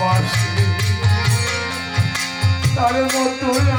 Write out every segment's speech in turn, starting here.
পাশে তার মতো না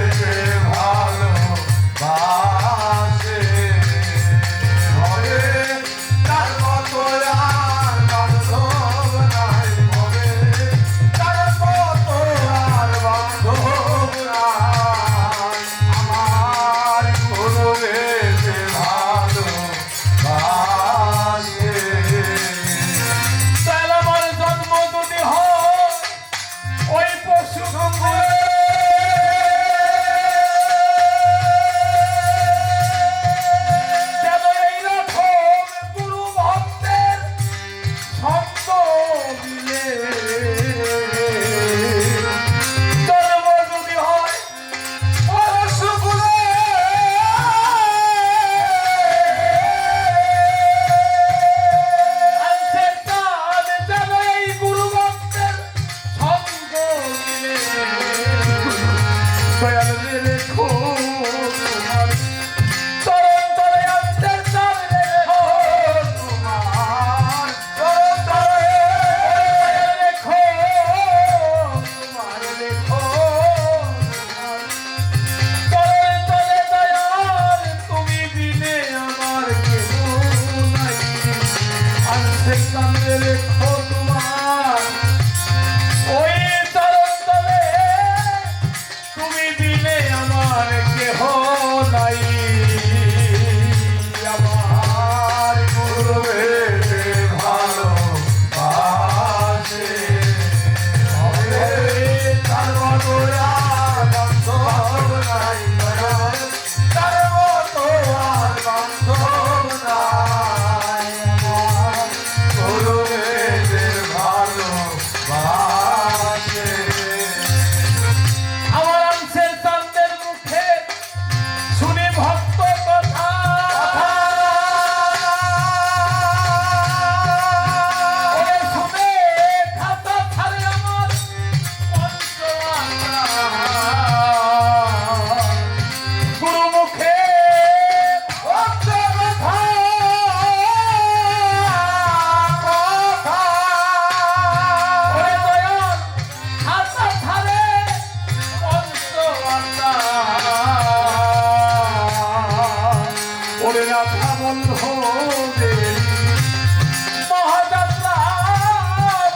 Oh. মোরে রাধামন হলে মহাযাত্রা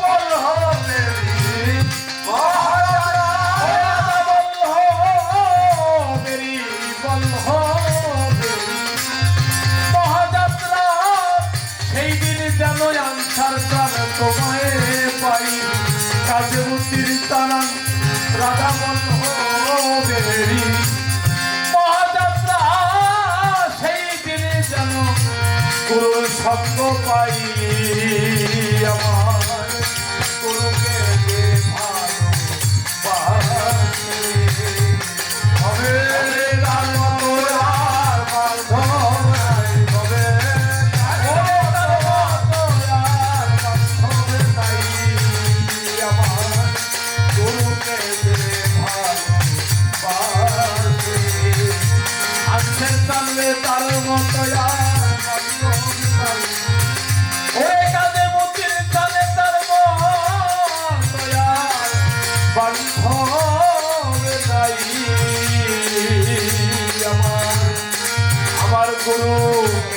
বল হলে যেন আনসার তার তোমায় পাই। কাজে মুক্তির তারা রাধামন সঙ্গ পাই আমার তোকে Sentarle tal montoya coroa.